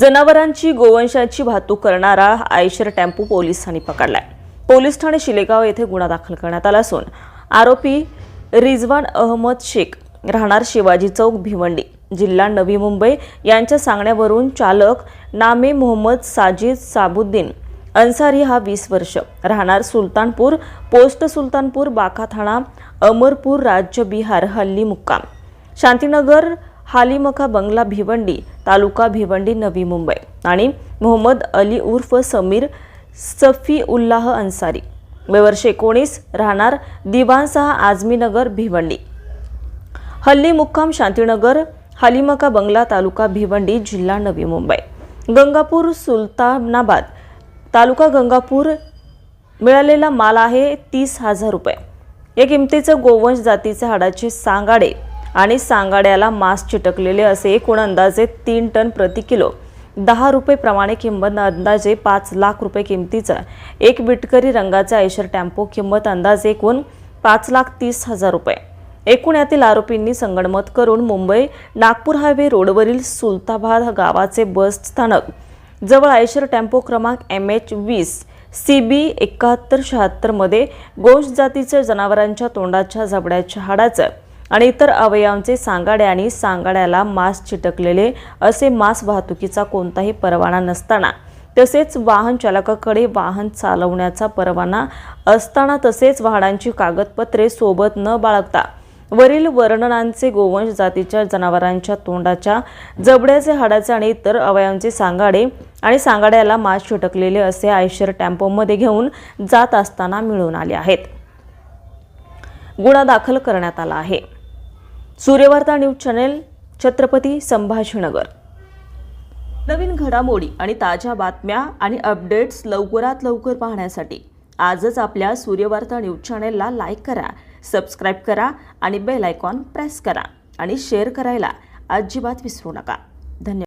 जनावरांची गोवंशाची वाहतूक करणारा आयशर टेम्पो पोलिसांनी पकडलाय. पोलीस ठाणे शिलेगाव येथे गुन्हा दाखल करण्यात आला असून आरोपी रिजवान अहमद शेख राहणार शिवाजी चौक भिवंडी. जिल्हा नवी मुंबई यांच्या सांगण्यावरून चालक नामे मोहम्मद साजिद साबुद्दीन अन्सारी हा वीस वर्ष. राहणार सुलतानपूर पोस्ट सुलतानपूर बाकाथाणा अमरपूर राज्य बिहार हल्ली मुक्काम. शांतीनगर हालिमखा बंगला भिवंडी तालुका भिवंडी नवी मुंबई आणि मोहम्मद अली उर्फ समीर सफी उल्लाह अन्सारी वयवर्ष एकोणीस राहणार दिवानसहा आझमीनगर भिवंडी. हल्ली मुक्काम शांतीनगर हालिमका बंगला तालुका भिवंडी जिल्हा नवी मुंबई. गंगापूर सुलतानाबाद तालुका गंगापूर मिळालेला माल आहे तीस हजार रुपये. या किमतीचं गोवंश जातीचे हाडाचे सांगाडे आणि सांगाड्याला मांस चिटकलेले असे एकूण अंदाजे तीन टन प्रति किलो. दहा रुपये प्रमाणे किंमत अंदाजे पाच लाख रुपये किमतीचा. एक बिटकरी रंगाचा ऐशर टॅम्पो किंमत अंदाजे एकूण पाच लाख तीस हजार रुपये. एकूण यातील आरोपींनी संगणमत करून मुंबई नागपूर हायवे रोडवरील सुलताबाद गावाचे बस स्थानक जवळ आयशर टेम्पो क्रमांक एम एच वीस सी बी एकाहत्तर शहात्तरमध्ये गोश जातीच्या जनावरांच्या तोंडाच्या जबड्याच्या हाडाचं आणि इतर अवयवांचे सांगाडे आणि सांगाड्याला मांस चिटकलेले असे मांस वाहतुकीचा कोणताही परवाना नसताना. तसेच वाहन चालकाकडे वाहन चालवण्याचा परवाना असताना तसेच वाहनांची कागदपत्रे सोबत न बाळगता. वरील वर्णनांचे गोवंश जातीच्या जनावरांच्या तोंडाच्या जबड्याचे हाडाचे आणि इतर अवयवांचे सांगाडे आणि सांगाड्याला मास चिटकलेले असे आयशर टेम्पोमध्ये घेऊन जात असताना मिळून आले आहेत. गुन्हा दाखल करण्यात आला आहे. Suryavarta news channel Chhatrapati Sambhajinagar. नवीन घडामोडी आणि ताज्या बातम्या आणि अपडेट्स लवकरात लवकर पाहण्यासाठी आजच आपल्या सूर्यवार्ता न्यूज चॅनेलला लाईक करा सबस्क्राईब करा आणि बेल आयकॉन प्रेस करा आणि शेअर करायला अजिबात विसरू नका. धन्यवाद.